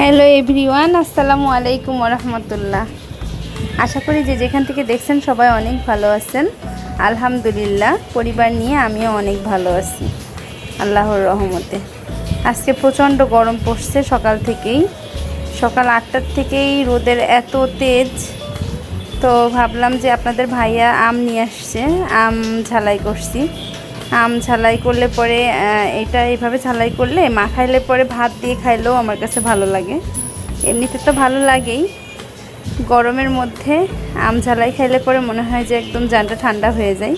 Hello everyone, আসসালামু আলাইকুম রহমতুল্লাহ আশা করি যে যেখান থেকে দেখছেন সবাই অনেক ভালো আছেন। আলহামদুলিল্লাহ, পরিবার নিয়ে আমিও অনেক ভালো আছি, আল্লাহর রহমতে। আজকে প্রচণ্ড গরম পড়ছে সকাল থেকেই। সকাল আটটার থেকেই রোদের এত তেজ। তো ভাবলাম যে আপনাদের ভাইয়া আম নিয়ে আসছে, আম ঝালাই করছি। আম ঝালাই করলে পরে এটা এইভাবে ঝালাই করলে মাখাইলে পরে ভাত দিয়ে খাইলেও আমার কাছে ভালো লাগে। এমনিতে তো ভালো লাগেই। গরমের মধ্যে আম ঝালাই খাইলে পরে মনে হয় যে একদম জানটা ঠান্ডা হয়ে যায়।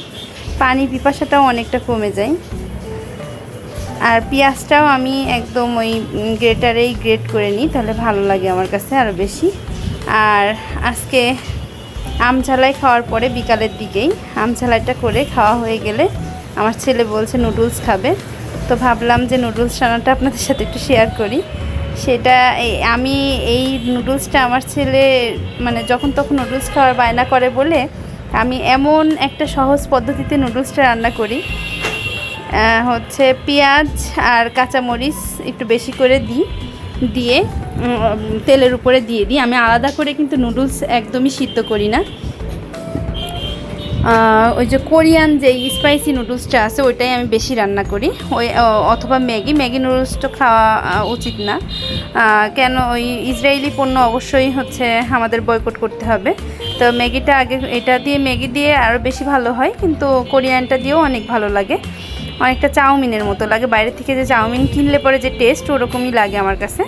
পানি পিপাসাটাও অনেকটা কমে যায়। আর পেঁয়াজটাও আমি একদম ওই গ্রেটারেই গ্রেট করে নিই, তাহলে ভালো লাগে আমার কাছে আরও বেশি। আর আজকে আম ঝালাই খাওয়ার পরে বিকালের দিকেই, আম ঝালাইটা করে খাওয়া হয়ে গেলে আমার ছেলে বলছে নুডলস খাবে। তো ভাবলাম যে নুডলস রান্নাটা আপনাদের সাথে একটু শেয়ার করি। সেটা আমি এই নুডলসটা আমার ছেলে মানে যখন তখন নুডলস খাওয়ার বায়না করে বলে, আমি এমন একটা সহজ পদ্ধতিতে নুডলসটা রান্না করি। হচ্ছে পেঁয়াজ আর কাঁচামরিচ একটু বেশি করে দিই দিয়ে তেলের উপরে দিয়ে দিই। আমি আলাদা করে কিন্তু নুডলস একদমই সিদ্ধ করি না। ওই যে কোরিয়ান যে স্পাইসি নুডলসটা আছে, ওইটাই আমি বেশি রান্না করি। ওই অথবা ম্যাগি। ম্যাগি নুডলসটা খাওয়া উচিত না। কেন ওই ইসরায়েলি পণ্য অবশ্যই হচ্ছে আমাদের বয়কট করতে হবে। তো ম্যাগিটা আগে, এটা দিয়ে ম্যাগি দিয়ে আরও বেশি ভালো হয়, কিন্তু কোরিয়ানটা দিয়েও অনেক ভালো লাগে। অনেকটা চাউমিনের মতো লাগে। বাইরে থেকে যে চাউমিন কিনলে পরে যে টেস্ট ওরকমই লাগে আমার কাছে।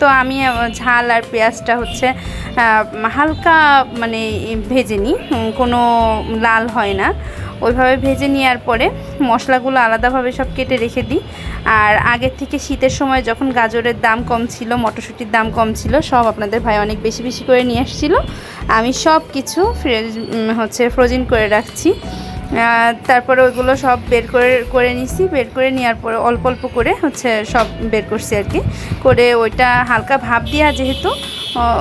তো আমি ঝাল আর পেঁয়াজটা হচ্ছে হালকা মানে ভেজে নিই। কোনো লাল হয় না। ওইভাবে ভেজে নেওয়ার পরে মশলাগুলো আলাদাভাবে সব কেটে রেখে দিই। আর আগের থেকে শীতের সময় যখন গাজরের দাম কম ছিল, মটরশুঁটির দাম কম ছিল, সব আপনাদের ভাই অনেক বেশি বেশি করে নিয়ে আসছিল। আমি সব কিছু ফ্রেজ হচ্ছে ফ্রোজিন করে রাখছি। তারপরে ওইগুলো সব বের করে করে নিছি। বের করে নেওয়ার পরে অল্প অল্প করে হচ্ছে সব বের করছি আর কি। করে ওইটা হালকা ভাব দেওয়া যেহেতু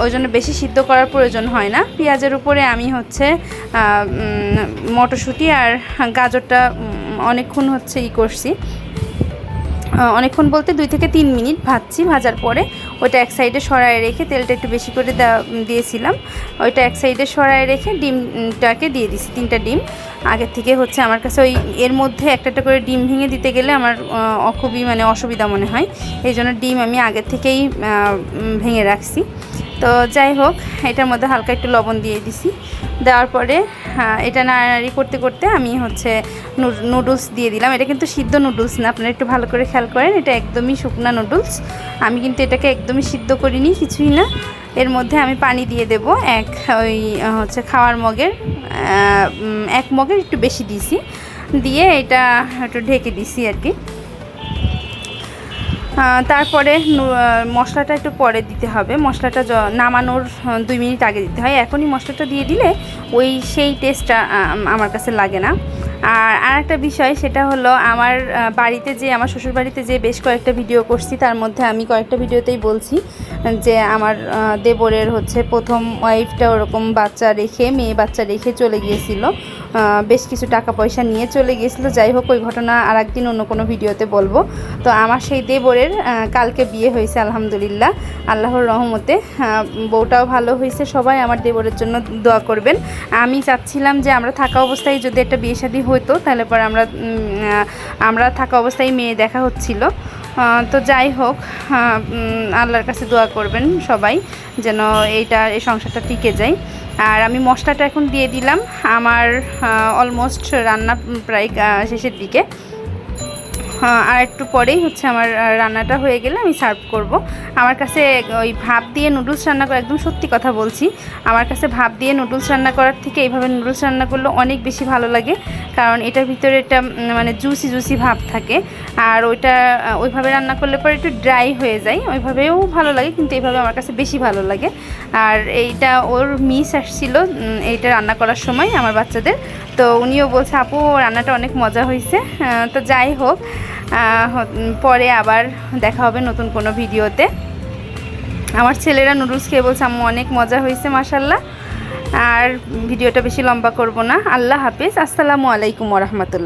ওই জন্য বেশি সিদ্ধ করার প্রয়োজন হয় না। পেঁয়াজের উপরে আমি হচ্ছে মটরশুঁটি আর গাজরটা অনেকক্ষণ হচ্ছে ই করছি। অনেকক্ষণ বলতে দুই থেকে তিন মিনিট ভাজছি। ভাজার পরে ওইটা এক সাইডে সরায় রেখে তেলটা একটু বেশি করে দিয়েছিলাম। ওইটা এক সাইডে সরায় রেখে ডিমটাকে দিয়ে দিছি, তিনটা ডিম। আগের থেকে হচ্ছে আমার কাছে ওই এর মধ্যে একটা একটা করে ডিম ভেঙে দিতে গেলে আমার খুবই মানে অসুবিধা মনে হয়। এই জন্য ডিম আমি আগের থেকেই ভেঙে রাখছি। তো যাই হোক এটার মধ্যে হালকা একটু লবণ দিয়ে দিছি। দেওয়ার পরে হ্যাঁ, এটা নাড়ানাড়ি করতে করতে আমি হচ্ছে নুডলস দিয়ে দিলাম। এটা কিন্তু সিদ্ধ নুডলস না আপনারা একটু ভালো করে খেয়াল করেন এটা একদমই শুকনা নুডলস। আমি কিন্তু এটাকে একদমই সিদ্ধ করিনি কিছুই না। এর মধ্যে আমি পানি দিয়ে দেব এক ওই হচ্ছে খাওয়ার মগের এক মগের একটু বেশি দিয়েছি দিয়ে এটা একটু ঢেকে দিছি আর কি। তারপরে মশলাটা একটু পরে দিতে হবে। মশলাটা নামানোর দুই মিনিট আগে দিতে হয়। এখনই মশলাটা দিয়ে দিলে ওই সেই টেস্টটা আমার কাছে লাগে না। আর আর একটা বিষয়, সেটা হলো আমার বাড়িতে যে, আমার শ্বশুর বাড়িতে যে বেশ কয়েকটা ভিডিও করছি, তার মধ্যে আমি কয়েকটা ভিডিওতেই বলছি যে, আমার দেবরের হচ্ছে প্রথম ওয়াইফটা ওরকম বাচ্চা রেখে, মেয়ে বাচ্চা রেখে চলে গিয়েছিল। বেশ কিছু টাকা পয়সা নিয়ে চলে গিয়েছিল যাই হোক, ওই ঘটনা আর একদিন অন্য কোনো ভিডিওতে বলব। তো আমার সেই দেবরের কালকে বিয়ে হয়েছে, আলহামদুলিল্লাহ। আল্লাহর রহমতে বউটাও ভালো হয়েছে। সবাই আমার দেবরের জন্য দোয়া করবেন। আমি চাচ্ছিলাম যে আমরা থাকা অবস্থায় যদি একটা বিয়ে শাদী হতো, তাহলে পরে আমরা আমরা থাকা অবস্থায় মেয়ে দেখা হচ্ছিল। তো যাই হোক আল্লাহর কাছে দোয়া করবেন সবাই যেন এইটা, এই সংসারটা টিকে যায়। আর আমি মশলাটা এখন দিয়ে দিলাম, আমার অলমোস্ট রান্না প্রায় শেষের দিকে। আর একটু পরেই হচ্ছে আমার রান্নাটা হয়ে গেলে আমি সার্ভ করব। আমার কাছে ওই ভাপ দিয়ে নুডলস রান্না করা, একদম সত্যি কথা বলছি। আমার কাছে ভাপ দিয়ে নুডলস রান্না করার থেকে এইভাবে নুডলস রান্না করলে অনেক বেশি ভালো লাগে। কারণ এটার ভিতরে একটা মানে জুসি জুসি ভাব থাকে। আর ওইটা ওইভাবে রান্না করলে পরে একটু ড্রাই হয়ে যায়। ওইভাবেও ভালো লাগে, কিন্তু এইভাবে আমার কাছে বেশি ভালো লাগে। আর এইটা ওর মিস আসছিল এইটা রান্না করার সময় আমার বাচ্চাদের। তো উনিও বলছে, আপু, রান্নাটা অনেক মজা হয়েছে তো যাই হোক পরে আবার দেখা হবে নতুন কোনো ভিডিওতে। আমার ছেলেরা নুডলস খেয়ে বলছে, আম্মু, অনেক মজা হয়েছে মাসাল্লাহ আর ভিডিওটা বেশি লম্বা করব না। আল্লাহ হাফিজ। আসসালামু আলাইকুম রহমতুল্লাহ।